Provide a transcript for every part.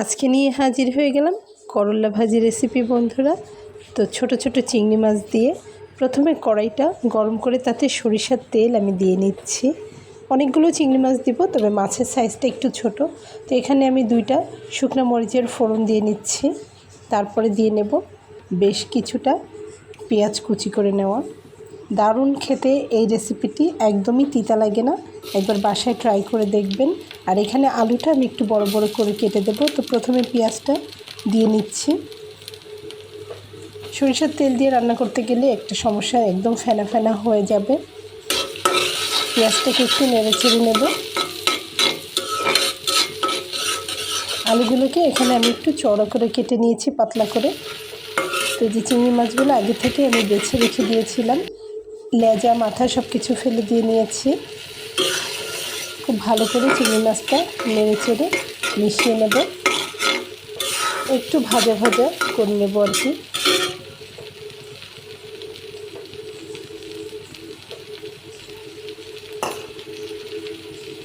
আজকে নিয়ে হাজির হয়ে গেলাম করল্লা ভাজি রেসিপি বন্ধুরা। তো ছোট ছোট চিংড়ি মাছ দিয়ে প্রথমে কড়াইটা গরম করে তাতে সরিষার তেল আমি দিয়ে নিচ্ছি। অনেকগুলো চিংড়ি মাছ দিব, তবে মাছের সাইজটা একটু ছোট। তো এখানে আমি দুইটা শুকনো মরিচের ফোড়ন দিয়ে নিচ্ছি। তারপরে দিয়ে নেব বেশ কিছুটা পেঁয়াজ কুচি করে নেওয়া। দারুণ খেতে এই রেসিপিটি একদমই তিতা লাগে না। একবার বাসায় ট্রাই করে দেখবেন। আর এখানে আলুটা আমি একটু বড় বড় করে কেটে দেবো। তো প্রথমে পেঁয়াজটা দিয়ে নিচ্ছি। সরিষার তেল দিয়ে রান্না করতে গেলে একটা সমস্যা একদম ফেনা ফেনা হয়ে যাবে। পেঁয়াজটাকে একটু নেড়ে চেড়ে নেব। আলুগুলোকে এখানে আমি একটু চড়া করে কেটে নিয়েছি, পাতলা করে। তো যে চিংড়ি মাছগুলো আগে থেকে আমি বেছে রেখে দিয়েছিলাম। লেজা, মাথা সব কিছু ফেলে দিয়ে নিয়েছি। খুব ভালো করে চিংড়ি মাছটা নেড়ে চেড়ে মিশিয়ে নেব। একটু ভাজা ভাজা করে নেব আর কি।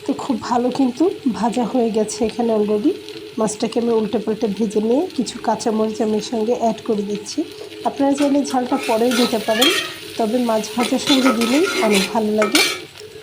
তো খুব ভালো কিন্তু ভাজা হয়ে গেছে এখানে অলরেডি মাছটাকে আমি উল্টে পাল্টে ভেজে নিয়ে কিছু কাঁচামরিচ আমি সঙ্গে অ্যাড করে দিচ্ছি। আপনারা চাইলে ঝালটা পরেও দিতে পারেন। তবে মাছ ভাজার সঙ্গে দিলেই অনেক ভালো লাগে।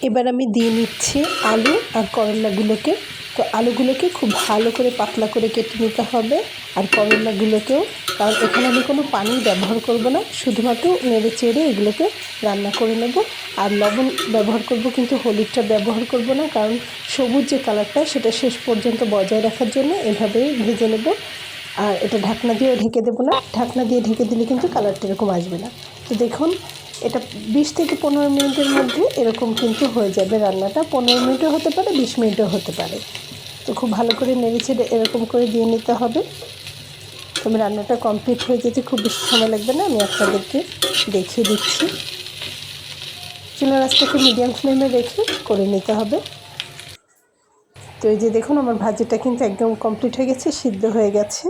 এবার আমি দিয়ে নিচ্ছি আলু আর করলাগুলোকে। তো আলুগুলোকে খুব ভালো করে পাতলা করে কেটে নিতে হবে আর করলাগুলোকেও। কারণ এখানে আমি কোনো পানি ব্যবহার করব না, শুধুমাত্র নেড়ে চেড়ে এগুলোকে রান্না করে নেব। আর লবণ ব্যবহার করব কিন্তু হলুদটা ব্যবহার করব না, কারণ সবুজ যে কালারটা সেটা শেষ পর্যন্ত বজায় রাখার জন্য এভাবেই ভেজে নেব। আর এটা ঢাকনা দিয়েও ঢেকে দেবো না, ঢাকনা দিয়ে ঢেকে দিলে কিন্তু কালারটা এরকম আসবে না। তো দেখুন এটা বিশ থেকে পনেরো মিনিটের মধ্যে এরকম কিন্তু হয়ে যাবে রান্নাটা। পনেরো মিনিটও হতে পারে, বিশ মিনিটও হতে পারে। তো খুব ভালো করে নেড়ে ছেড়ে এরকম করে দিয়ে নিতে হবে। তবে রান্নাটা কমপ্লিট হয়ে যেতে খুব বেশি সময় লাগবে না, আমি আপনাদেরকে দেখিয়ে দিচ্ছি। চুলা রাস্তাকে মিডিয়াম ফ্লেমে রেখে করে নিতে হবে। তো এই যে দেখুন, আমার ভাজিটা কিন্তু একদম কমপ্লিট হয়ে গেছে, সিদ্ধ হয়ে গেছে।